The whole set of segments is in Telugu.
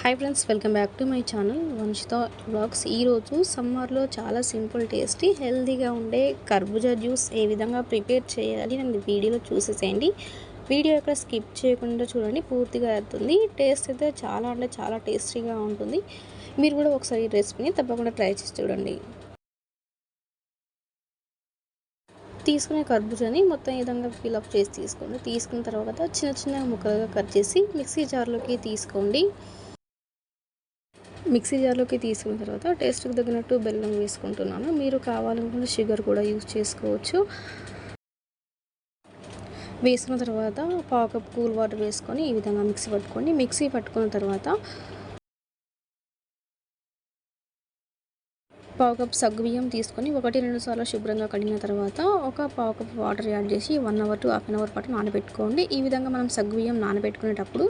Hi friends welcome back to my channel Vamshita vlogs ఈరోజు సమ్మర్లో చాలా సింపుల్ టేస్టీ హెల్తీగా ఉండే కర్బూజా జ్యూస్ ఏ విధంగా ప్రిపేర్ చేయాలి నన్ను వీడియోలో చూసేసేయండి. వీడియో ఎక్కడ స్కిప్ చేయకుండా చూడండి పూర్తిగా అవుతుంది టేస్ట్ అయితే చాలా అంటే చాలా టేస్టీగా ఉంటుంది. మీరు కూడా ఒకసారి ఈ రెసిపీని తప్పకుండా ట్రై చేసి చూడండి. తీసుకునే కర్బూజాని మొత్తం ఈ విధంగా ఫిల్అప్ చేసి తీసుకోండి. తీసుకున్న తర్వాత చిన్న చిన్న ముక్కలుగా కట్ చేసి మిక్సీ జార్లోకి తీసుకోండి. మిక్సీ జార్లోకి తీసుకున్న తర్వాత టేస్ట్కి తగినట్టు బెల్లం వేసుకుంటున్నాను. మీరు కావాలనుకుంటే షుగర్ కూడా యూజ్ చేసుకోవచ్చు. వేసుకున్న తర్వాత పావు కప్ కూల్ వాటర్ వేసుకొని ఈ విధంగా మిక్సీ పట్టుకోండి. మిక్సీ పట్టుకున్న తర్వాత పావు కప్ సగ్గుబియ్యం తీసుకొని ఒకటి రెండు సార్లు శుభ్రంగా కడిగిన తర్వాత ఒక పావు కప్ వాటర్ యాడ్ చేసి one hour to half an hour పాటు నానబెట్టుకోండి. ఈ విధంగా మనం సగ్గుబియ్యం నానబెట్టుకునేటప్పుడు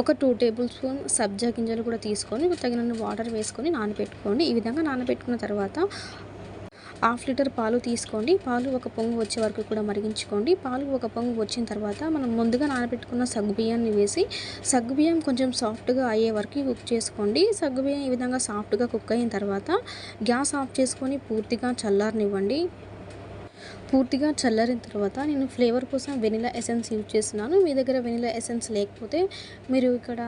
ఒక టూ టేబుల్ స్పూన్ సబ్జా గింజలు కూడా తీసుకొని తగినన్ని వాటర్ వేసుకొని నానబెట్టుకోండి. ఈ విధంగా నానబెట్టుకున్న తర్వాత హాఫ్ లీటర్ పాలు తీసుకోండి. పాలు ఒక పొంగు వచ్చే వరకు కూడా మరిగించుకోండి. పాలు ఒక పొంగు వచ్చిన తర్వాత మనం ముందుగా నానబెట్టుకున్న సగ్గుబియ్యాన్ని వేసి సగ్గుబియ్యం కొంచెం సాఫ్ట్గా అయ్యే వరకు కుక్ చేసుకోండి. సగ్గుబియ్యం ఈ విధంగా సాఫ్ట్గా కుక్ అయిన తర్వాత గ్యాస్ ఆఫ్ చేసుకొని పూర్తిగా చల్లారనివ్వండి. పూర్తిగా చల్లారిన తర్వాత నేను ఫ్లేవర్ కోసం వెనిలా ఎసెన్స్ యూజ్ చేస్తున్నాను. మీ దగ్గర వెనిలా ఎసెన్స్ లేకపోతే మీరు ఇక్కడ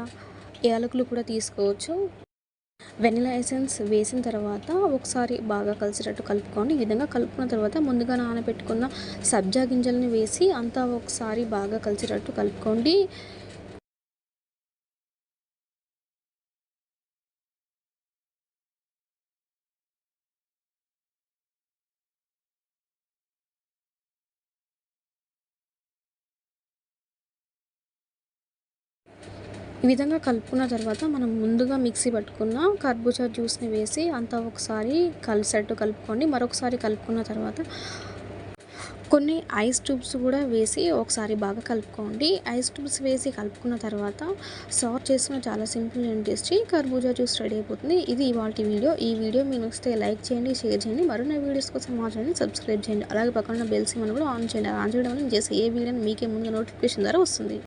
యాలకులు కూడా తీసుకోవచ్చు. వెనిలా ఎసెన్స్ వేసిన తర్వాత ఒకసారి బాగా కలిసేటట్టు కలుపుకోండి. ఈ విధంగా కలుపుకున్న తర్వాత ముందుగా నానబెట్టుకున్న సబ్జా గింజలను వేసి అంతా ఒకసారి బాగా కలిసేటట్టు కలుపుకోండి. ఈ విధంగా కలుపుకున్న తర్వాత మనం ముందుగా మిక్సీ పట్టుకున్న కర్బూజా జ్యూస్ని వేసి అంతా ఒకసారి కలిసేట్టు కలుపుకోండి. మరొకసారి కలుపుకున్న తర్వాత కొన్ని ఐస్ ట్యూబ్స్ కూడా వేసి ఒకసారి బాగా కలుపుకోండి. ఐస్ ట్యూబ్స్ వేసి కలుపుకున్న తర్వాత సర్వ్ చేసుకున్న చాలా సింపుల్ అండ్ టేస్టీ కర్బూజా జ్యూస్ రెడీ అయిపోతుంది. ఇది ఇవాళ వీడియో. ఈ వీడియో మీకు నచ్చితే లైక్ చేయండి షేర్ చేయండి. మరిన్ని వీడియోస్ కోసం మా ఛానల్ సబ్స్క్రైబ్ చేయండి. అలాగే పక్కన బెల్ సిమ్ కూడా ఆన్ చేయండి. ఆన్ చేయడం వల్ల చేసే ఏ వీడియో మీకే ముందు నోటిఫికేషన్ ద్వారా వస్తుంది.